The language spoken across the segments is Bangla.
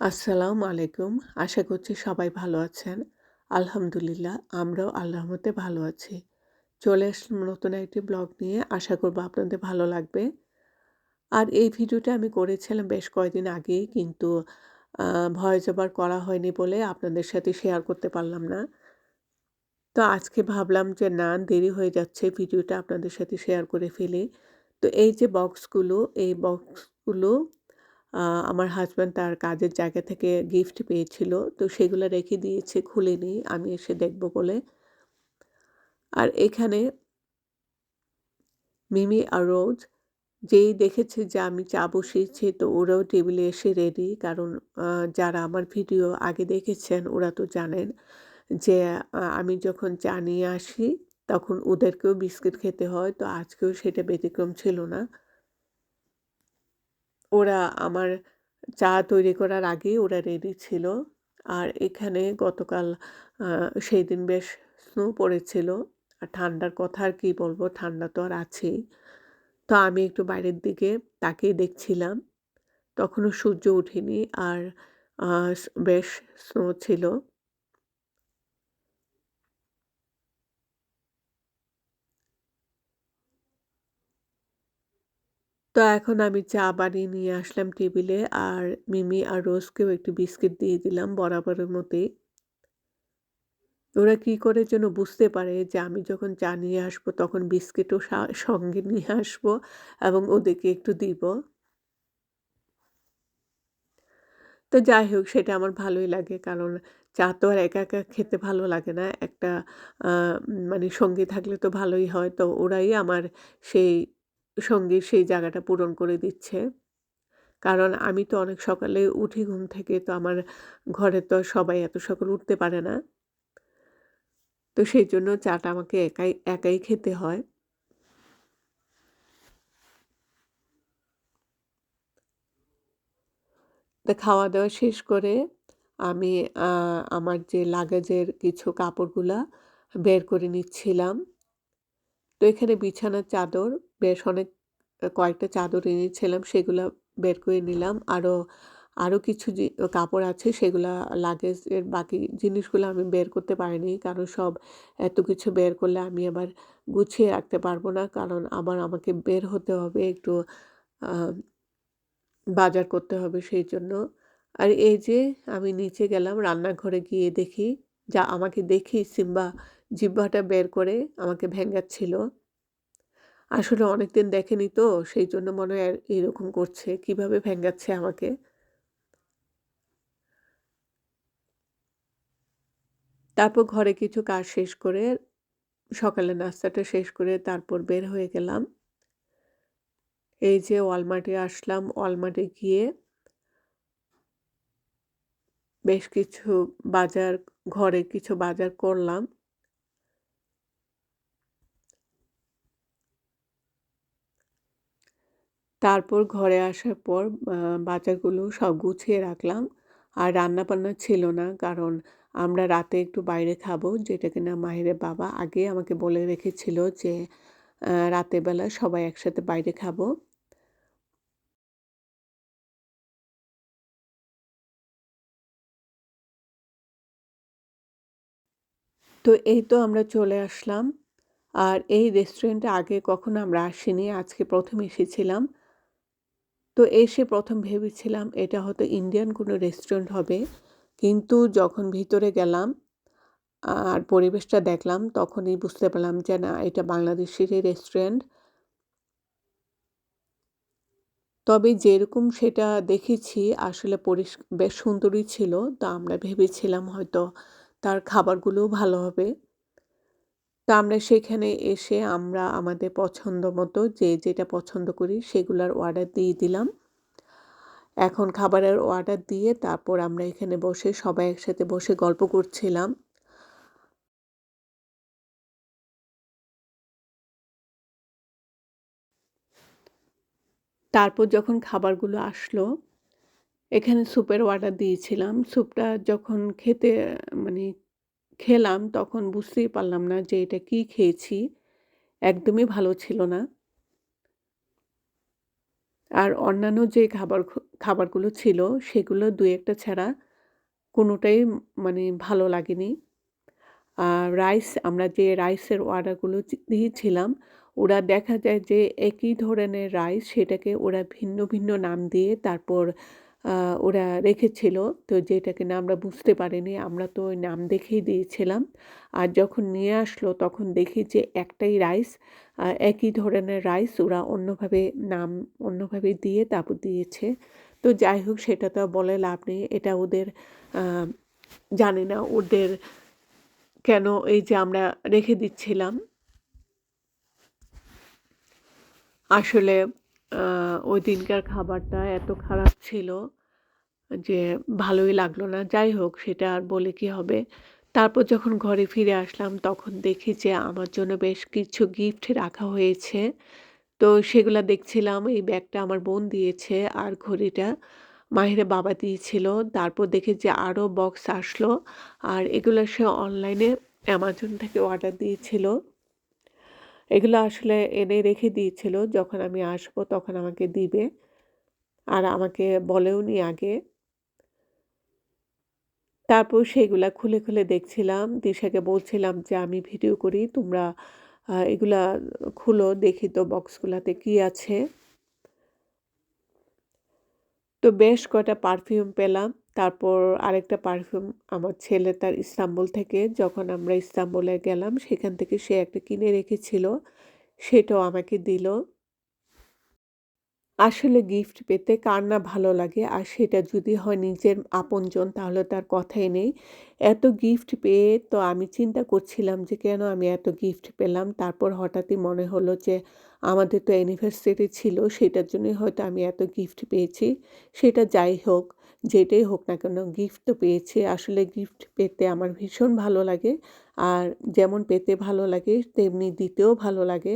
আসসালামু আলাইকুম। আশা করছি সবাই ভালো আছেন। আলহামদুলিল্লাহ আমরাও আল্লাহর রহমতে ভালো আছি। চলে আসলাম নতুন একটি ব্লগ নিয়ে। আশা করব আপনাদের ভালো লাগবে। আর এই ভিডিওটা আমি করেছিলাম বেশ কয়েকদিন আগেই কিন্তু ভয়েস ওভার করা হয়নি বলে আপনাদের সাথে শেয়ার করতে পারলাম না। তো আজকে ভাবলাম যে না দেরি হয়ে যাচ্ছে ভিডিওটা আপনাদের সাথে শেয়ার করে ফেলি। তো এই যে বক্সগুলো, এই বক্সগুলো আমার হাজব্যান্ড তার কাজের জায়গা থেকে গিফট পেয়েছিল। তো সেগুলো রেখে দিয়েছে, খুলে খুলিনি। আমি এসে দেখব বলে। আর এখানে মিমি আর রোজ যেই দেখেছে যে আমি চা বসিয়েছি তো ওরাও টেবিলে এসে রেডি। কারণ যারা আমার ভিডিও আগে দেখেছেন, ওরা তো জানেন যে আমি যখন চা নিয়ে আসি, তখন ওদেরকেও বিস্কিট খেতে হয়। তো আজকেও সেটা ব্যতিক্রম ছিল না। ওরা আমার চা তৈরি করার আগেই ওরা রেডি ছিল। আর এখানে গতকাল সেই দিন বেশ স্নো পড়েছিল। আর ঠান্ডার কথা আর কী বলব, ঠান্ডা তো আর আছেই। তো আমি একটু বাইরের দিকে তাকিয়ে দেখছিলাম। তখনও সূর্য ওঠেনি আর বেশ স্নো ছিল। তো এখন আমি চা বানিয়ে নিয়ে আসলাম টেবিলে আর মিমি আর রোজকেও একটু বিস্কিট দিয়ে দিলাম বরাবরের মতোই। ওরা কি করে যেন বুঝতে পারে যে আমি যখন চা নিয়ে আসব তখন বিস্কিটও সঙ্গে নিয়ে আসব এবং ওদেরকে একটু দিব। তো যাই হোক সেটা আমার ভালোই লাগে কারণ চা তো আর একা, একা খেতে ভালো লাগে না। একটা মানে সঙ্গী থাকলে তো ভালোই হয়। তো ওরাই আমার সেই সঙ্গীর সেই জায়গাটা পূরণ করে দিচ্ছে। কারণ আমি তো অনেক সকালে উঠি ঘুম থেকে, তো আমার ঘরে তো সবাই এত সকালে উঠতে পারে না। তো সেই জন্য চাটা আমাকে একাই একাই খেতে হয়। তো খাওয়া-দাওয়া শেষ করে আমি আমার যে লাগেজের কিছু কাপড়গুলা বের করে নিচ্ছিলাম। তো এখানে বিছানার চাদর বেশ অনেক কয়েকটা চাদর এনেছিলাম সেগুলা বের করে নিলাম। আরও, আরও কিছু কাপড় আছে সেগুলা লাগেজের বাকি জিনিসগুলো আমি বের করতে পারিনি। কারণ সব এত কিছু বের করলে আমি আবার গুছিয়ে রাখতে পারব না। কারণ আবার আমাকে বের হতে হবে একটু বাজার করতে হবে সেই জন্য আর এই যে আমি নিচে গেলাম রান্নাঘরে গিয়ে দেখি যা আমাকে দেখি সিম্বা জিহ্বাটা বের করে আমাকে ভেঙ্গাচ্ছিল। আসলে অনেকদিন দেখেনি তো, সেই জন্য মনে হয় এরকম করছে। কীভাবে ভেঙ্গাচ্ছে আমাকে। তারপর ঘরে কিছু কাজ শেষ করে সকালে নাস্তাটা শেষ করে তারপর বের হয়ে গেলাম। এই যে ওয়ালমার্টে আসলাম। ওয়ালমার্টে গিয়ে বেশ কিছু বাজার, ঘরে কিছু বাজার করলাম। তারপর ঘরে আসার পর, আ, বাজারগুলো সব গুছিয়ে রাখলাম। আর রান্না-বান্না ছিল না। কারণ আমরা রাতে একটু বাইরে খাব, যেটা কিনা মাহিরের বাবা আগে আমাকে বলে রেখেছিল যে, আ রাতের বেলা সবাই একসাথে বাইরে খাব। তো এই তো আমরা চলে আসলাম। আর এই রেস্টুরেন্টে আগে কখনো আমরা আসিনি। আজকে ১ম এসেছিলাম। তো এসে প্রথম ভেবেছিলাম এটা হয়তো ইন্ডিয়ান কোনো রেস্টুরেন্ট হবে। কিন্তু যখন ভিতরে গেলাম আর পরিবেশটা দেখলাম, তখনই বুঝতে পারলাম যে না, এটা বাংলাদেশেরই রেস্টুরেন্ট। তবে যেরকম সেটা দেখেছি, আসলে পরিস, বেশ সুন্দরই ছিল। তো আমরা ভেবেছিলাম হয়তো তার খাবারগুলোও ভালো হবে। তো আমরা সেখানে এসে আমরা আমাদের পছন্দ মতো যে যেটা পছন্দ করি সেগুলার অর্ডার দিয়ে দিলাম। এখন খাবারের অর্ডার দিয়ে তারপর আমরা এখানে বসে সবাই একসাথে বসে গল্প করছিলাম। তারপর যখন খাবারগুলো আসলো, এখানে স্যুপের অর্ডার দিয়েছিলাম। স্যুপটা যখন খেতে মানে খেলাম, তখন বুঝতেই পারলাম না যে এটা কি খেয়েছি। একদমই ভালো ছিল না। আর অন্যান্য যে খাবার খাবারগুলো ছিল, সেগুলো দু একটা ছাড়া কোনোটাই মানে ভালো লাগেনি আর রাইস, আমরা যে রাইসের অর্ডারগুলো দিয়েছিলাম, ওরা দেখা যায় যে একই ধরনের রাইস, সেটাকে ওরা ভিন্ন ভিন্ন নাম দিয়ে তারপর ওরা রেখেছিল। তো যেটাকে না, আমরা বুঝতে পারিনি। আমরা তো ওই নাম দেখেই দিয়েছিলাম। আর যখন নিয়ে আসলো, তখন দেখি যে একটাই রাইস একই ধরনের রাইস ওরা অন্যভাবে নাম, অন্যভাবে দিয়ে তারপর দিয়েছে। তো যাই হোক, সেটা তো বলে লাভ নেই। এটা ওদের জানি না ওদের কেন এই যে আমরা রেখে দিচ্ছিলাম। আসলে ওই দিনকার খাবারটা এত খারাপ ছিল যে ভালোই লাগল না। যাই হোক, সেটা আর বলে কি হবে? তারপর যখন ঘরে ফিরে আসলাম, তখন দেখি যে আমার জন্য বেশ কিছু গিফট রাখা হয়েছে। তো সেগুলা দেখছিলাম, এই ব্যাগটা আমার বোন দিয়েছে আর ঘড়িটা মাহিরে বাবা দিয়েছিল। তারপর দেখি যে আরও বক্স আসলো আর এগুলো সে অনলাইনে অ্যামাজন থেকে অর্ডার দিয়েছিল। এগুলো আসলে এনে রেখে দিয়েছিল, যখন আমি আসব তখন আমাকে দিবে। আর আমাকে বলেও নি আগে। তারপর সেগুলা খুলে খুলে দেখছিলাম, দিশাকে বলছিলাম যে, আমি ভিডিও করি, তোমরা এগুলা খুলো, দেখি তো বক্সগুলাতে কি আছে। তো বেশ কটা পারফিউম পেলাম। তারপর আরেকটা পারফিউম আমার ছেলে তার ইস্তাম্বুল থেকে, যখন আমরা ইস্তাম্বুলে গেলাম, সেখান থেকে সে একটা কিনে রেখেছিল। সেটাও আমাকে দিল। আসলে গিফট পেতে কার না ভালো লাগে, আর সেটা যদি হয় নিজের আপনজন, তাহলে তার কথাই নেই। এত গিফট পেয়ে তো আমি চিন্তা করছিলাম যে কেন আমি এত গিফট পেলাম? তারপর হঠাৎই মনে হলো যে আমাদের তো অ্যানিভার্সারি ছিল, সেটার জন্যই হয়তো আমি এত গিফট পেয়েছি। সেটা যাই হোক যেটাই হোক না কেন গিফট তো পেয়েছি। আসলে গিফট পেতে আমার ভীষণ ভালো লাগে। আর যেমন পেতে ভালো লাগে, তেমনি দিতেও ভালো লাগে।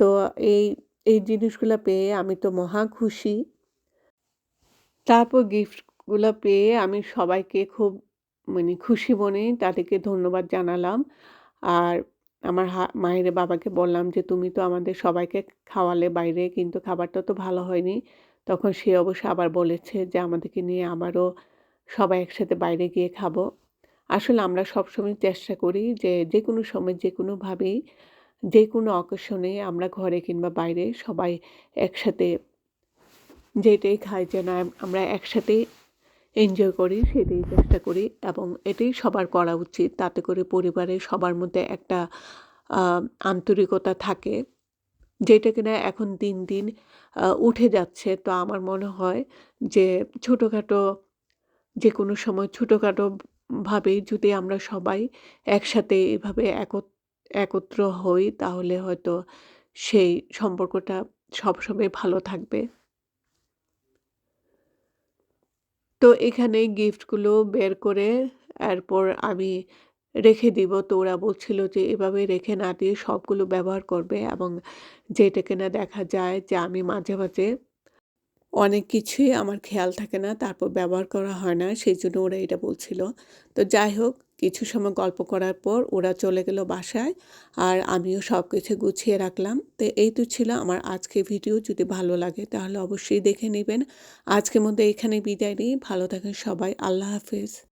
তো এই এই জিনিসগুলো পেয়ে আমি তো মহা খুশি। তারপর গিফটগুলো পেয়ে আমি সবাইকে খুব মানে খুশি মনে তাদেরকে ধন্যবাদ জানালাম। আর আমার মায়ের বাবাকে বললাম যে, তুমি তো আমাদের সবাইকে খাওয়ালে বাইরে, কিন্তু খাবারটা তো ভালো হয়নি। তখন সে অবশ্য আবার বলেছে যে, আমাদেরকে নিয়ে আবারও সবাই একসাথে বাইরে গিয়ে খাব। আসলে আমরা সবসময় চেষ্টা করি যে যে কোনো সময় যে কোনোভাবেই যে কোনো অকেশনে আমরা ঘরে কিংবা বাইরে সবাই একসাথে যেটাই খাই যেন আমরা একসাথেই এনজয় করি, সেটাই চেষ্টা করি এবং এটাই সবার করা উচিত। তাতে করে পরিবারে সবার মধ্যে একটা আন্তরিকতা থাকে। যেটা কিনা এখন দিন দিন উঠে যাচ্ছে। তো আমার মনে হয় যে ছোটোখাটো যে কোনো সময় ছোটোখাটোভাবেই যদি আমরা সবাই একসাথে এভাবে একত্র একত্র হই, তাহলে হয়তো সেই সম্পর্কটা সবসময় ভালো থাকবে। তো এখানে গিফটগুলো বের করে, এরপর আমি রেখে দিব। তো ওরা বলছিল যে, এভাবে রেখে না দিয়ে সবগুলো ব্যবহার করবে এবং যেটা কিনা দেখা যায় যে, আমি মাঝে মাঝে অনেক কিছুই আমার খেয়াল থাকে না, তারপর ব্যবহার করা হয় না। সেই জন্য ওরা এটা বলছিল। তো যাই হোক, কিছু সময় গল্প করার পর ওরা চলে গেল বাসায় আর আমিও সব কিছু গুছিয়ে রাখলাম। তো এই তো ছিল আমার আজকে ভিডিও। যদি ভালো লাগে তাহলে অবশ্যই দেখে নেবেন। আজকের মধ্যে এখানে বিদায় নিই। ভালো থাকেন সবাই। আল্লাহ হাফিজ।